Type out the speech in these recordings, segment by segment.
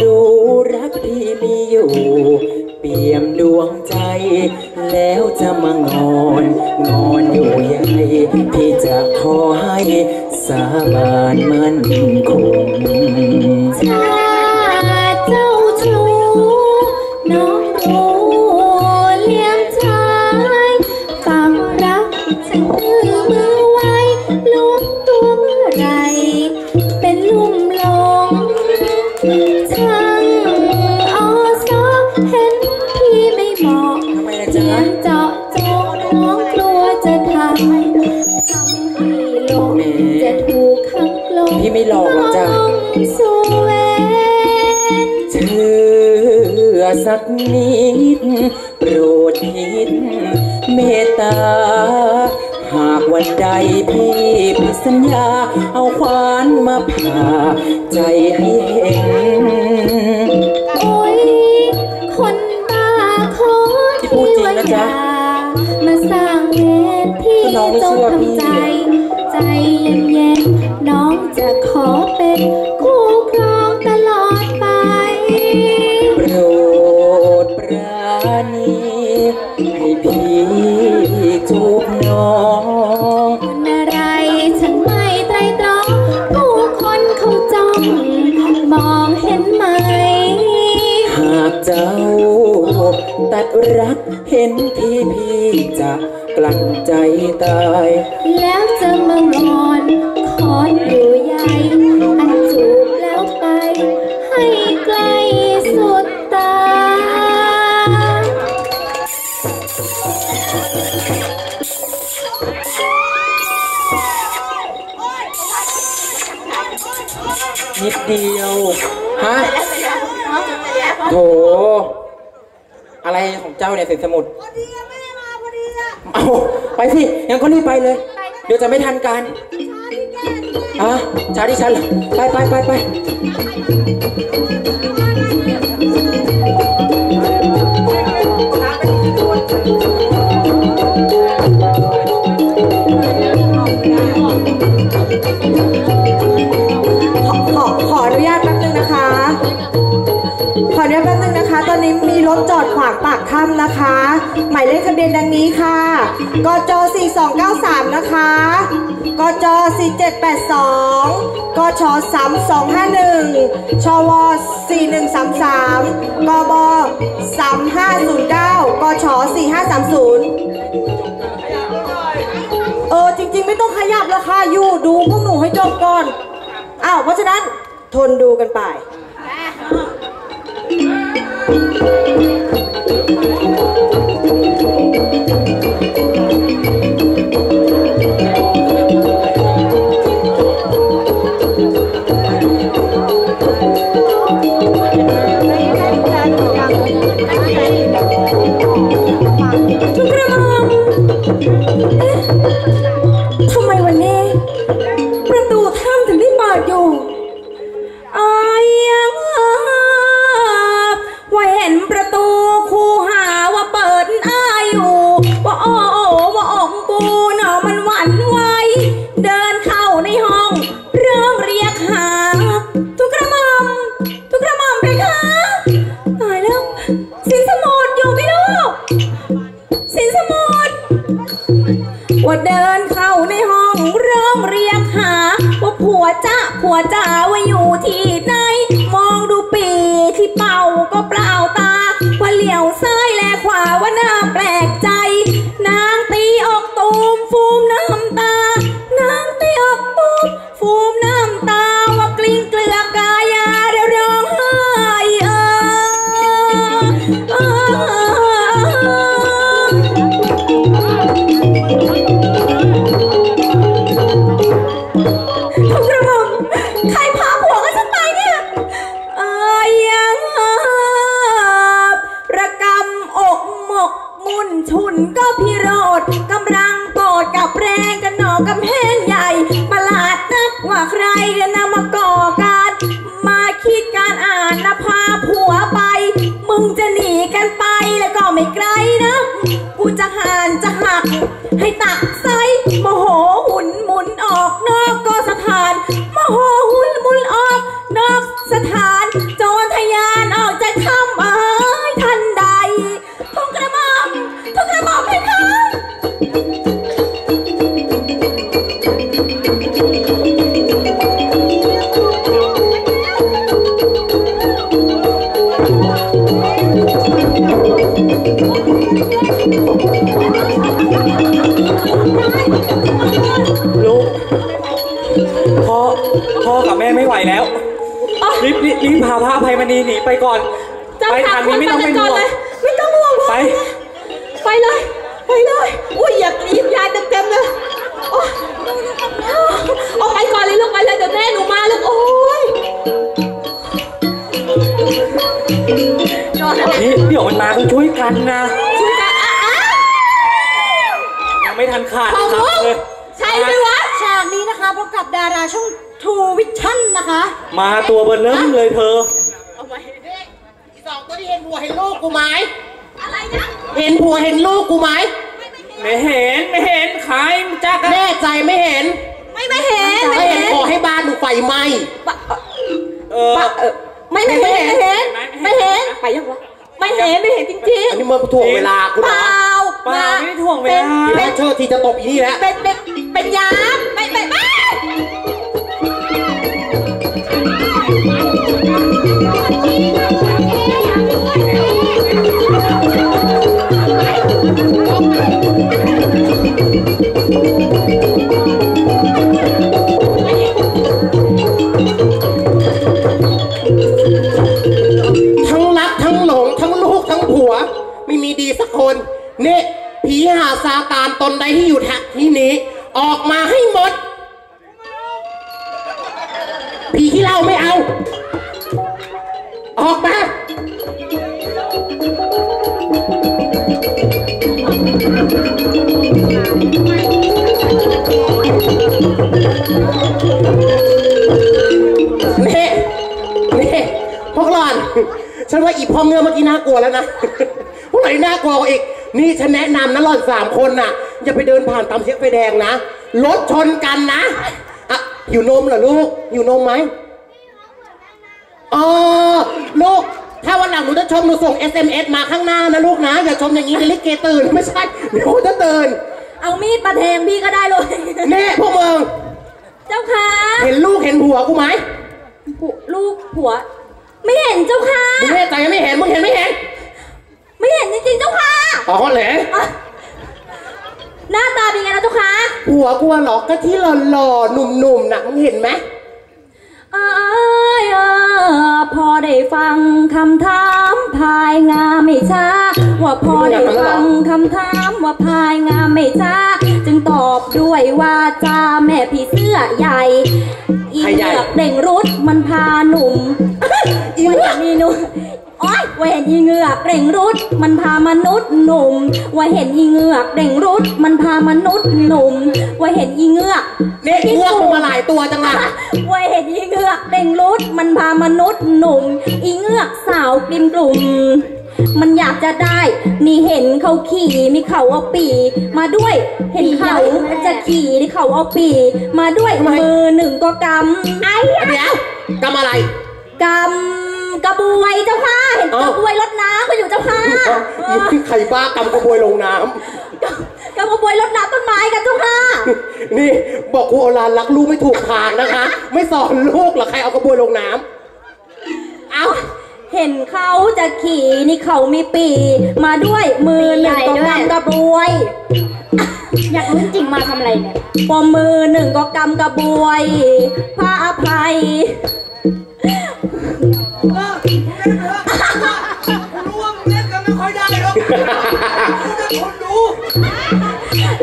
รู้รักที่มีอยู่ เปี่ยมดวงใจ แล้วจะมางอน งอนอยู่ใหญ่ที่จะขอให้สาบานมันคง สักนิด โปรดคิดเมตตา หากวันใดพี่ผิดสัญญา เอาขวานมาผ่าใจให้เห็นโอ้ยคนบ้าขอที่พูดจริงนะจ๊ะมาสร้างเวรพี่น้องไม่จงทำใจ ใจเย็นๆน้องจะขอเป็น เจ้า ตัดรักเห็นที่พี่จะกลั้นใจตาย แล้วจะมางอนขออยู่ใหญ่อันจูบแล้วไป ให้ไกลสุดตา นิดเดียว ฮะ โถ อะไรของเจ้าเนี่ยเสร็จสมุดเอาไปสิงั้นก็รีบไปเลย เดี๋ยวจะไม่ทันการฮะช้าที่ฉันเหรอไปไปไปไปขายเลขทะเบียนดังนี้ค่ะ กจ 4293 นะคะ กจ 4782 กช 3251 ชว 4133 กบ 3509 กช 4530 เออ จริง ๆ ไม่ต้องขยับแล้วค่ะ อยู่ดูพวกหนูให้จบก่อน อ้าว เพราะฉะนั้นทนดูกันไปทุก วจ๋าว่าอยู่ที่ำลังโกรธกับแรงกันหนอกำแพงใหญ่ประหลาดนักว่าใครกันนะมาก่อการ มาคิดการอ่านนะพาผัวไป มึงจะหนีกันไปแล้วก็ไม่ไกลนะ กูจะหานจะหักให้ตัก พาพระภัยมณีหนีไปก่อน เจ้าไปทางคนี้ไม่ไปต้องกัเป็นนก่อนห่วเลงยไม่ต้องห่วงไป ไปเลย ไปเลย อุ้ยอยากยิ้มยายเต็มๆเลยโอ๊ยเอาไปก่อนเลยลูกไปเลยเดี๋ยวแม่หนูมาลูกโอ้ยนี่เดี๋ยวมันมาต้องช่วยกันนะ ช่วยกันอะอะ ยังไม่ทันขาดขอครับกเลยใช่ไหมวะ ฉากนี้นะคะพบกับดาราช่อง วิชั่นนะคะ มาตัวเบอร์เริ่มเลยเธอสองตัวที่เห็นผัวเห็นลูกกูไหมอะไรนะเห็นผัวเห็นลูกกูไหมไม่เห็นไม่เห็นใครมันจักอะแน่ใจไม่เห็นไม่ไม่เห็นถ้าไม่เห็นเห็นขอให้บ้านหนูไฟไหม้ปะเออ ปะเออไม่ไม่เห็นไม่เห็นไม่เห็นไปยังวะไม่เห็นไม่เห็นจริงอันนี้มาถ่วงเวลากูๆเปเหรอล่าเปล่าไม่ได้ถ่วงเวลาพี่แพทเชอร์ทีจะตบอีนี่แล้ว เป็นเป็นเป็นยามไม่ไม่ไม่ ดีสักคนเนี่ผีหาซาตานตนใดที่อยู่แถที่นี้ ออกมาให้หมด ผีที่เราไม่เอา ออกมาเน่เน่พวกหลอน ฉันว่าอีพ่อเงือเมื่อกี้น่ากลัวแล้วนะ พวกหล่อนนี่น่ากลัวกว่าอีก นี่ฉันแนะนำนะหล่อนสามคนน่ะ อย่าไปเดินผ่านตามเสียงไฟแดงนะ รถชนกันนะอะหิวนมเหรอลูกหิวนมไหมอ๋อลูก ถ้าวันหลังหนูจะชมหนูส่ง SMS มาข้างหน้านะลูกนะ อย่าชมอย่างนี้ในลิเกตื่น ไม่ใช่เดี๋ยวจะตื่นเอามีดมาแทงพี่ก็ได้เลยเน่พวกมึง เจ้าค่ะ เห็นลูกเห็นผัวกูไหมผัวลูกผัว ไม่เห็นเจ้าค่ะมึงแน่ใจไม่เห็นมึงเห็นไม่เห็น ไม่เห็นจริงๆเจ้าค่ะอ๋อเหรออะหน้าตาเป็นไงนะเจ้าค่ะผัวกูอะเหรอก็ที่หล่อๆหนุ่มๆน่ะมึงเห็นไหมเอยเออพอได้ฟังคำถามพายงามไม่ช้าว่าพอได้ฟังคำถามว่าพายงามไม่ช้าจึงตอบด้วยว่าจ้าแม่ผีเสื้อใหญ่อีเหลือกเด่งรุดมันพาหนุ่ม อีเหลือกนี่หนุ่ม โอ้ยว่าเห็นอีเหงือกเด่งรุด มันพามนุษย์หนุ่ม ว่าเห็นอีเหงือกเด่งรุด มันพามนุษย์หนุ่ม ว่าเห็นอีเหงือกเนี่ยอ้วกมึงมาหลายตัวจังล่ะว่าเห็นอีเงือกเด่งรุด มันพามนุษย์หนุ่ม อีเงือกสาวกลิมกลุ่มมันอยากจะได้ นี่เห็นเขาขี่ มีเขาเอาปี มาด้วย เห็นเขาจะขี่นี่เขาเอาปี มาด้วยทำไมมือหนึ่งก็กำไอ้เดี๋ยวกำอะไรกำ กระบวยเจ้าค่ะ เห็นเอ้ากระบวยรดน้ำก็อยู่เจ้าค่ะเออใครบ้ากำกระบวยลงน้กระบวยรดน้ำต้นไม้กันเจ้าค่ะำนี่บอกครูโอรานรักลูกไม่ถูกทางนะคะ ไม่สอนลูกเหรอใครเอากระบวยลงน้ำเอาเห็นเขาจะขี่นี่เขามีปี มาด้วยมือหนึ่งก็กำกระบวย อยากรู้จริงมาทำอะไรเนี่ยปมมือหนึ่งก็กำกระบวยพระอภัย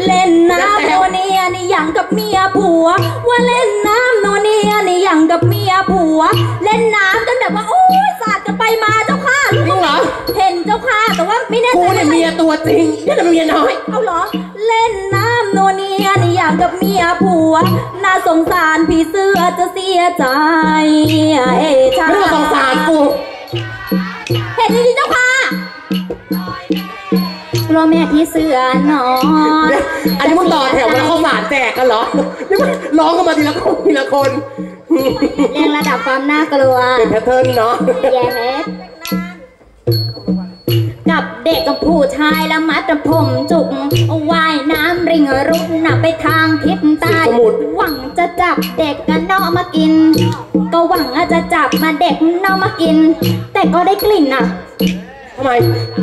เล่นน้ำโนเนียนี่อย่างกับเมียผัว ว่าเล่นน้ำโนเนียนี่อย่างกับเมียผัว เล่นน้ำกันแบบว่าโอ้ยสาดกันไปมาเจ้าค่ะจริงเหรอ เห็นเจ้าค่ะแต่ว่าไม่แน่กูใจเนี่ยว่าเมียตัวจริงนี่แต่เมียน้อย เอาเหรอ เล่นน้ำโนเนียนี่อย่างกับเมียผัว น่าสงสารพี่เสื้อจะเสียใจเอชา ไม่ต้องสงสารกู เห็นจริงๆเจ้าค่ะกลัวแม่พี่เสือนอนเดี๋ยวอันนี้มึงต่อแถวมาแล้วเขาหมานแจกกันเหรอนี่มันร้องกันมาทีละคนทีละคน เรียงระดับความน่ากลัว เป็นแพทเทิร์นเนาะ แย่เม็ด กับเด็กกับผู้ชายละมัดผมจุกว่ายน้ำริงรุดน่ะไปทางทิศใต้สมุทรหวังจะจับเด็กกันนอกมากิน ก็หวังว่าจะจับมาเด็กนอกมากิน แต่ก็ได้กลิ่นอะทำไม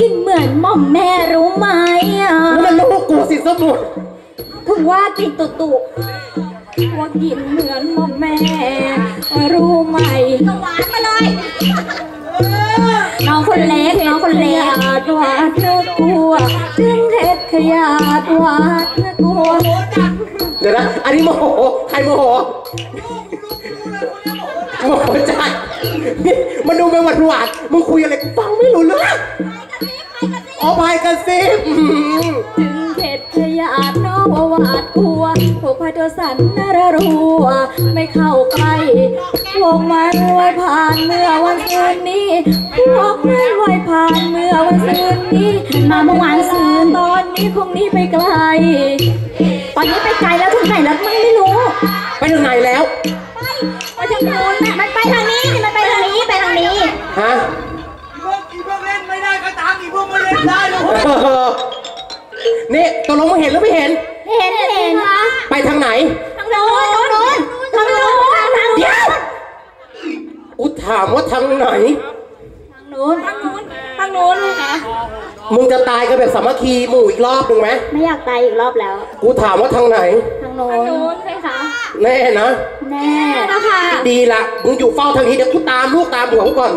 กลิ่นเหมือนหม่อมแม่รู้ไหมอะนั่นมันลูกกูสิสมุดถึงว่ากลิ่นตุตุว่ากินเหมือนหมอมแม่รู้ไหมหวานมาเลย น้องคนเล็กน้องคนเล็กวาดวาดเนื้อกลัวถึงเท็ดขยาดวาดเนื้อกลัวเดี๋ยวนะอันนี้โมโหใครโมโหโมโหจัดมันดูเป็นหวานหวานมึงคุยอะไรกูฟังไม่รู้เรื่อง อ๋อพายกันซิบอื้อหือถึงเท็ดขยาดน้องว่าหวาดกลัวพวกพระตัวสันนรรัว ไม่เข้าใกล้วงมันไว้ผ่านเมื่อวันซืนนี้พวกมันไว้ผ่านเมื่อวันซืนนี้ มาเมื่อวานซืนตอนนี้คงหนี้ไปไกล ตอนนี้ไปไกลแล้วถึงไหนแล้วมึงไม่รู้ ไปถึงไหนแล้วไปทางนู้นน่ะมันไปทางนี้ มันไปทางนี้ ไปทางนี้ ฮะอีพวกอีพวกเล่นไม่ได้ ก็ตามอีพวกมาเล่นได้ลูกเออนี่ตกลงมึงเห็นหรือไม่เห็น เห็นเห็นคะไปทางไหน ทางโน้นทางโน้นทางโน้นทางโน้นเดี๋ยวกูถามว่าทางไหน ทางโน้นทางโน้นทางโน้นเลยค่ะมึงจะตายกันแบบสามัคคีหมู่อีกรอบหนึ่งไหมไม่อยากตายอีกรอบแล้ว กูถามว่าทางไหน ทางโน้นทางโน้นเลยค่ะแน่นะ แน่นะคะดีละมึงอยู่เฝ้าทางนี้เดี๋ยวกูตามลูกตามหัวกูก่อน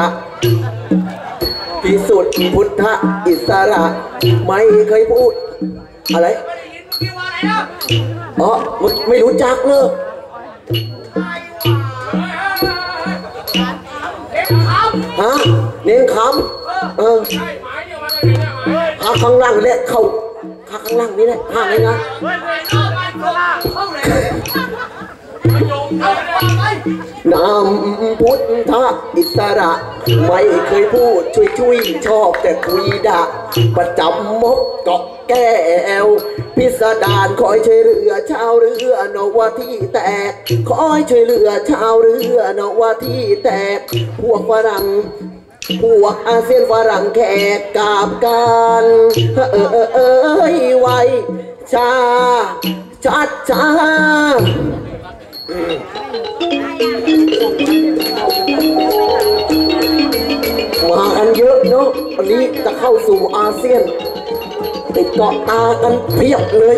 ระพิสุทธิ์พุทธอิสระ ไม่เคยพูด อะไรอ๋อไม่รู้จักเลยเอ็มคฮะเน้นคำเออหาขาข้างล่างเนี่ยเขาขาข้างล่างนี่แหละห่างนะ เฮ้ยไปเข้าไปเข้าเลยประโยคเข้าไปไปนำพุทธอิสระ ไม่เคยพูดช่วยช่วยชอบแต่คุยดะประจำมกเกาะแก้ว พิสดารคอยช่วยเหลือชาวเรือนวาที่แตก คอยช่วยเหลือชาวเรือนวาที่แตก พวกฝรั่งพวกอาเซียนฝรั่งแขกกราบกันเออเออเอยไวชาชัดชา มากันเยอะเนาะวันนี้จะเข้าสู่อาเซียนติดเกาะตากันเพียบเลย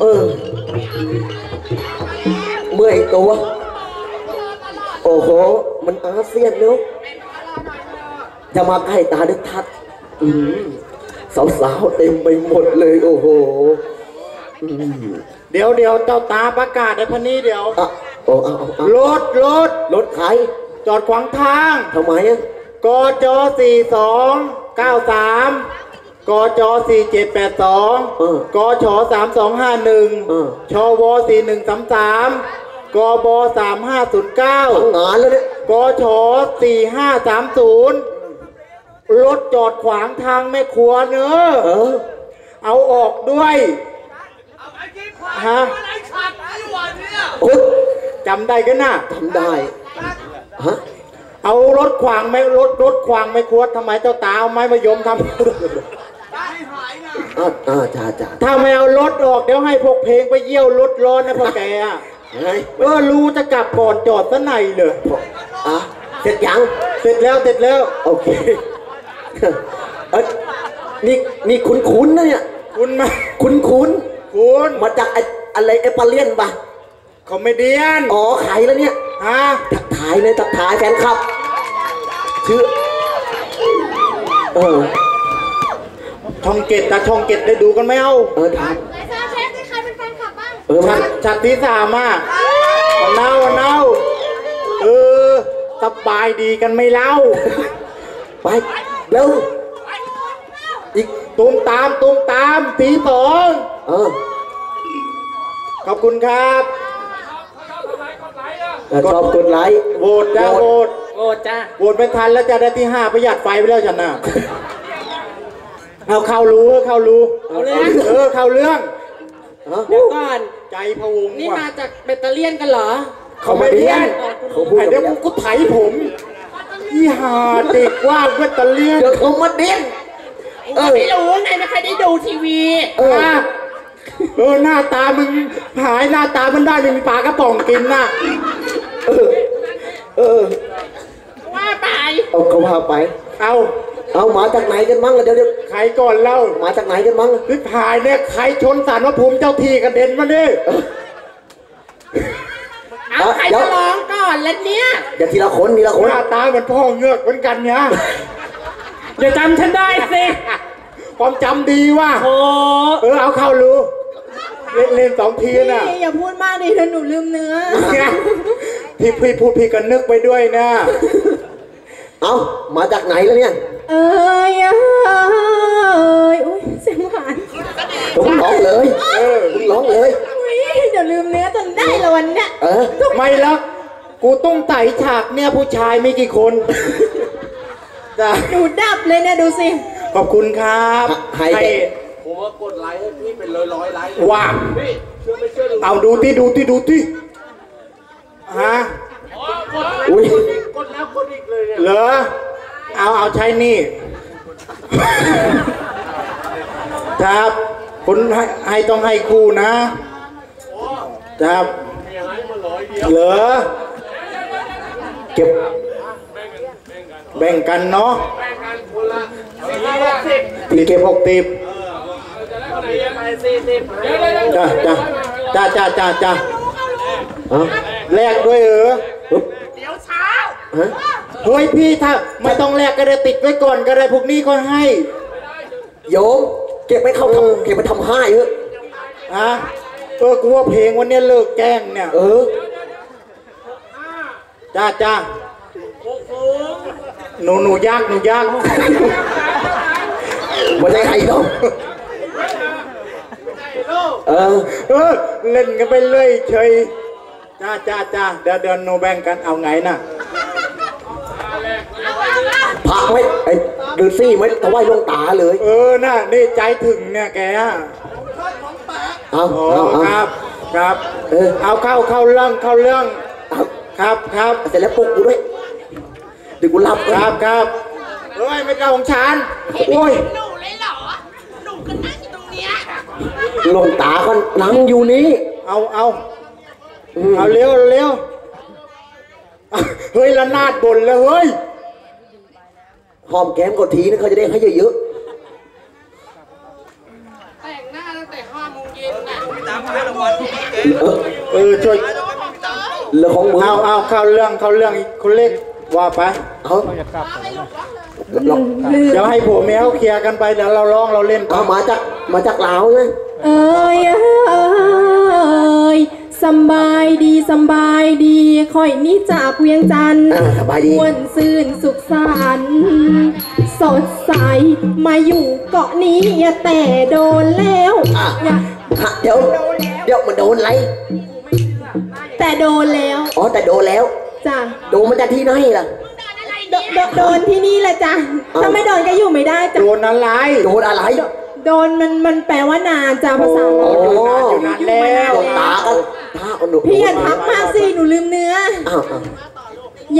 เออ เมื่อยตัว โอ้โห มันอาเซียนเนาะจะมาใกล้ตาดึกทัดอืมสาวๆเต็มไปหมดเลย โอ้โห อืม เดี๋ยวเดี๋ยวเจ้าตาประกาศในพันนี้เดี๋ยวอะโอ้เอาเอาเอารถรถรถใครจอดขวางทางทำไมอะกจ4293กจ4782กช3251ชว4133กบทั้ง3509งานแล้วเนี่ย กช4530รถจอดขวางทางแม่ครัวเนอะเออ เอาออกด้วย ฮะอะไรขาดไอ้วันเนี่ยโอ๊ยจำได้กันนะทำได้ฮะเอารถขวางไม่รถรถขวางไม่ครัวทำไมเจ้าตาเอาไม้มายมทำได้หายนะอ่าอ่าจ้าจ้าถ้าไม่เอารถออกเดี๋ยวให้พวกเพลงไปเยี่ยวรถร้อนนะพ่อแกอะไงเออรู้จะกลับก่อนจอดซะไหนเลยอะเสร็จยังเสร็จแล้วเสร็จแล้ว โอเคเอ้ยนี่นี่คุ้นคุ้นๆนะเนี่ย คุณมาคุ้นคุ้นคุ ณๆมาจากไอ้อะไรไอ้ปลาเลียนปะคอมเมเดียนอ๋อใครแล้วเนี่ยฮะทักทายเลยทักทายแฟนคลับ ชื่อ เออช่องเจ็ดแต่ช่องเจ็ดได้ดูกันไหมเอาเออถามไหนซาเชฟใครเป็นแฟนคลับบ้าง เออฉามากฉากที่สามอะวันเน่าวันเน่าเอสบายดีกันไหม่เล่า ไปเร็วอีกตูมตามตูมตามสีสอง เออ ขอบคุณครับชอบกดไลค์โหวตจ้าโหวตโอ้จ้าโหวตไม่ทันแล้วจะได้ที่ห้าประหยัดไฟไปแล้วฉันน่ะเอาเข้ารู้เข้ารู้เอาเลยนะเออเข้าเรื่องเดี๋ยวก่อนใจพะวงนี่ว่ะมาจากเบตเตอเลียนกันเหรอ เขาไม่เรียนเขาพูดไอ้เดี๋ยวกูก็ไถผมยี่หาเด็กว่าเวตาเลียนเดี๋ยวเขามาเด่นเออ ไม่รู้ไงไม่เคยได้ดูทีวี เอออะ เออหน้าตามึงหายหน้าตามันได้มึงมีปลากระป๋องกินน่ะเออเออ ว่าไปเอาเขาพาไป เอาเอามาจากไหนกันมั่งล่ะเดี๋ยวเดี๋ยวใครก่อนเล่ามาจากไหนกันมั่งล่ะพิพายเนี่ยใครชนสารพระภูมิเจ้าที่กระเด็นมาดิเอาใครจะร้องก่อนแล้วเนี่ยเดี๋ยวทีละคนทีละคนหน้าตาเหมือนพ่อเงือกเหมือนกันเนี่ยเดี๋ยวจำฉันได้สิ ความจำดีว่ะโอ้เออเอาเข้ารู้เล่นเล่นสองทีน่ะพี่อย่าพูดมากดิเดี๋ยวหนูลืมเนื้อ พี่พี่พูดพี่ก็นึกไปด้วยนะเอามาจากไหนแล้วเนี่ยเอ้ยเอ้ยอุ้ยเสียงหวานผมร้องเลยเออคุณร้องเลย อุ้ยเดี๋ยวลืมเนื้อจนได้ละวันเนี้ยเออไม่ละกูต้องไต่ฉากเนี่ยผู้ชายไม่กี่คนจ้ะหนูดับเลยเนี่ยดูสิ ขอบคุณครับให้แกผมว่ากดไลค์ให้พี่เป็นร้อยร้อยๆไลค์ว่า พี่เชื่อไม่เชื่อดูเอาดูที่ดูที่ดูที่ฮะ อ๋อกดไลค์อุ้ยกดอีกกดแล้วกดอีกเลยเนี่ยเหรอ เอาเอาใช้นี่ ครับคุณให้ให้ต้องให้คู่นะ ครับมีให้มาร้อยเดียวเหรอ เก็บ แบ่งกันเนาะแบ่งกันคน ละสี่หกสิบตีเก็บหกตีบคนไหนยังไงสี่สิบเดี๋ยวเดี๋ยวเดี๋ยวจ้าจ้าจ้าจ้าจ้าจ้าเอาแลกด้วยเหรอฮะเฮ้ยพี่ถ้าไม่ต้องแลกก็ได้ติดไว้ก่อนก็ได้พวกนี้ก็ให้ โยมเก็บไปเข้าทำเก็บไปทำห้าเยอะอะเออกูว่าเพลงวันเนี้ยเลิกแกล้งเนี่ย เออจ้าจ้าหนูหนูยากหนูยาก ไม่ใช่ใครหรอกเออเออเล่นกันไปเลยเฉยจ้าจ้าจ้าเดี๋ยวเดี๋ยวหนูแบ่งกันเอาไงน่ะพระไม่ไอ้ฤาษีไม่ถวายหลวงตาเลย เออน่ะนี่ใจถึงเนี่ยแกอะเอาโอ้เอาเอาครับ ครับเออเอาเข้าเข้าเรื่องเข้าเรื่องเอาครับครับเสร็จแล้วปลุกกูด้วยเดี๋ยวกูหลับคก่อนรับครับเฮ้ยไม่เจ้าของฉันโอ้ย หนูเลยเหรอ หนูก็นั่งอยู่ตรงเนี้ย หลวงตาก็นั่งอยู่นี่เอาเอาอืมเอาเร็วเร็วเอาเฮ้ยละนาดบนแล้วเฮ้ยหอมแก้มกดทีนึงเขาจะได้ให้เยอะแต่งหน้าตั้งแต่ห้าโมงเย็นน่ะๆเออเออช่วยแล้วของมึงเอาเอาเข้าเรื่องเข้าเรื่องอีกคนเล็กว่าไปเอาลองลืมเดี๋ยวให้ผัวเมียเขาเคลียร์กันไปเดี๋ยวเราร้องเราเล่นไปเอามาจากมาจากลาวใช่ไหม เอ้ยเอ้ยสำบายดีสำบายดีคอยนี่จากเวียงจันทร์อ่าสบายดี ม่วนซื่นสุขสันต์สดใสมาอยู่เกาะนี้อย่าแต่โดนแล้วอะ อย่าฮะเดี๋ยว เดี๋ยวมันโดนอะไรแต่โดนแล้วอ๋อแต่โดนแล้ว จ้ะโดนมาจากที่ไหนล่ะ โดโดโดนที่นี่แหละจ้ะเอ้าถ้าไม่โดนก็อยู่ไม่ได้จ้ะโดนอะไร โดนอะไร โดนมันมันแปลว่านานจ้ะภาษาโอ้เราอยู่นานอยู่นานแล้วหลวงตาก็ถ้าเอาหนูพี่อย่าทักมากสิหนูลืมเนื้อ อ้าวอ้าว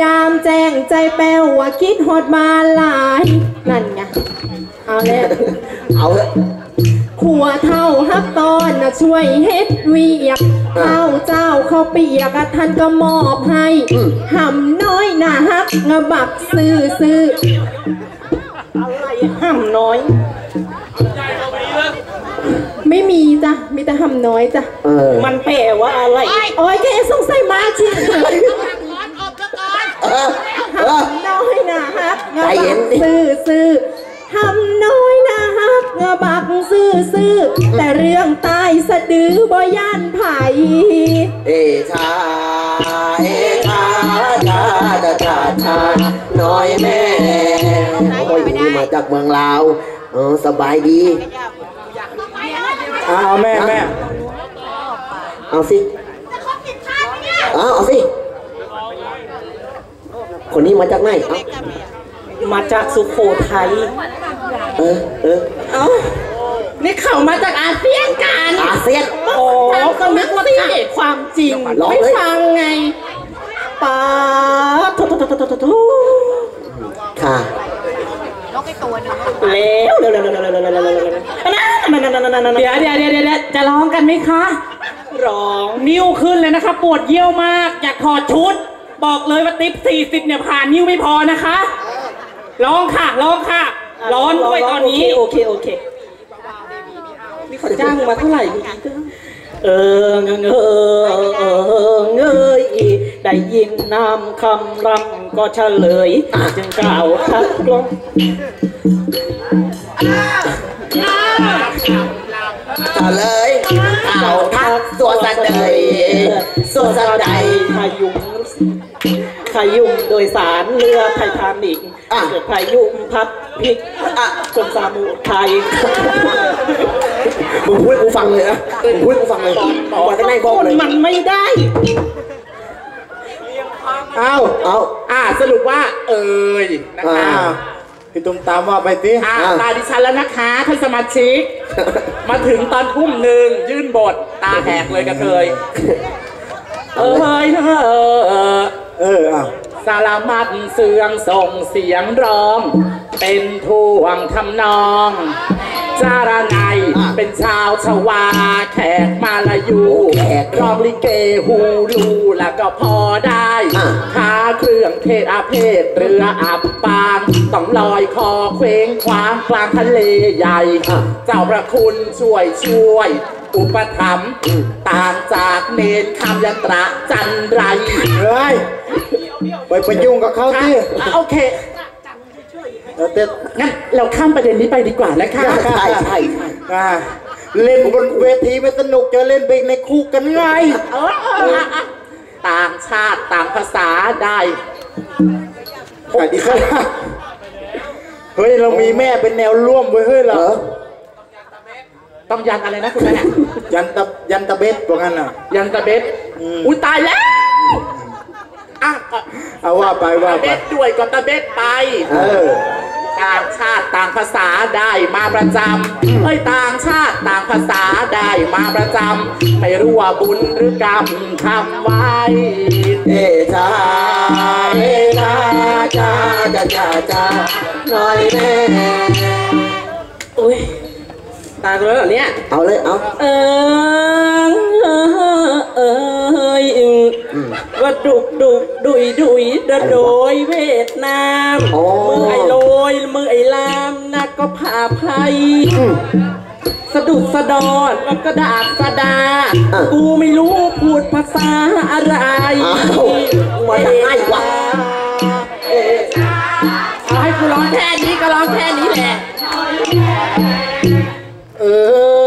ยามแจ้งใจแป้วว่าคิดฮอดมาหลาย นั่นไง เอาแล้วเอาเถอะ ขัวเท่าฮักตอนนะช่วยเฮ็ดเวียกข้าวเจ้าข้าวเปียกอะท่านก็มอบให้หำน้อยน่าฮักงะบักซื้อซื้อ ห้ามน้อยไม่มีจ้ะ มีแต่หำน้อยจ้ะ เออ มันแปลว่าอะไรโอ้ยแกสงสัยมากจริงก่อนออกก็ก่อนเออเออหำน้อยน่าฮักงะใจเย็บันกดิ ซื้อซื้อหำน้อยน่าฮักงะบักซื้อซื้อแต่เรื่องตายสะดือบ่ย่านไผ เอชาเอชาชาดาชาชาน้อยแม่โอ้ยนี่ มาจากเมืองลาวเออสบายดีเอาแม่แม่เอาสิเอาเอาสิ คนนี้มาจากไหนเอามาจากสุโขทัยเออเออเอ้านี่เขามาจากอาเซียนกันอาเซียนโอ้ก็นึกว่าที่ความจริงร้องไม่เลยฟังไงป้าทุทุทุทุทุทุทุค่ะ เร็วเร็วเร็วเร็วเร็วเร็วเร็วเร็วเร็วเร็วเร็วเดี๋ยวเดี๋ยวเดี๋ยวเดี๋ยวจะร้องกันไหมคะ ร้อง นิ้วขึ้นเลยนะคะ ปวดเยี่ยวมาก อยากถอดชุด บอกเลยว่าติ๊บ40เนี่ยผ่านนิ้วไม่พอนะคะร้องค่ะร้องค่ะ ร้อนด้วยตอนนี้ โอเคโอเคโอเคนี่เขาจ้างมาเท่าไหร่ดูดิ เออเงอเงอเออเงยได้ยินนามคำรำก็เฉลย จึงกล่าวทักลงต่อเลยเอาทักตัวสันเดยตัวสันใดพายุง พายุงโดยสารเรือไททานิกอะ เกิดพายุงพัดพลิกอะจนสามุไทย มึงพูดให้กูฟังเลยนะมึงพูดให้กูฟังเลยบอกกันในบอกเลยมันไม่ได้ เอ้าเอาอ่าสรุปว่าเอ่ยนะคะอ่าพี่ตุ้มตามว่าไปสิอ่าอ่า ตาดิฉันแล้วนะคะท่านสมาชิก มาถึงตอนทุ่มหนึ่งยื่นบทตาแหกเลยกระเทยเอ้ยเออเออ อะสารมัดเสืองส่งเสียงร้อง เป็นท่วงทำนอง จารนายอะเป็นชาวชวา แขกมาลายูแขกร้องลิเกฮูลูแล้วก็พอได้อะค้าเครื่องเทศอาเพศเรืออับปางต้องลอยคอเคว้งคว้างกลางทะเลใหญ่ เจ้าประคุณช่วยช่วย อุปถัมภ์ต่างจากเนรคำยันตระจันไร เฮ้ยไปไปยุ่งกับเขาค่ะสิอะโอเค เออเต้นงั้นเราข้ามประเด็นนี้ไปดีกว่านะคะ ใช่ใช่ใช่อ่าเล่นบนเวทีไม่สนุกจะเล่นไปในคุกกันไง เออเอออะอะต่างชาติต่างภาษาได้สวัสดีครับ เฮ้ย เรามีแม่เป็นแนวร่วมเว้ยเฮ้ยเอเราอ ต้องยันอะไรนะคุณแม่ยันตะยันตะเบ็ดพวกนั้นน่ะ ยันตะเบ็ดอืมอุ้ยตายแล้วอะก็เอาว่าไปว่าตะไป เบ็ดด้วยก็ตะเบ็ดไป เออ ต่างชาติต่างภาษาได้มาประจำเฮ้ยต่างชาติต่างภาษาได้มาประจำไม่รู้ว่าบุญหรือกรรมทำไว้ เอชาเอชาชาชาชาชาน้อยแม่อุ้ย ตายแล้วเหรอเนี่ย เอาเลยเอาเออเอยว่าดุกดุกดุยดุยดะโดยเวียดนามโอ้มือไอ้โลยมือไอ้ลามนักก็ผ่าภัยสะดุดสะดอนแล้วก็ดาบสะดาอะกูไม่รู้พูดภาษาอะไรอ้าวมาจากไหนวะเอ๊ะเอาให้กูร้องแค่นี้ก็ร้องแค่นี้แหละ Uh.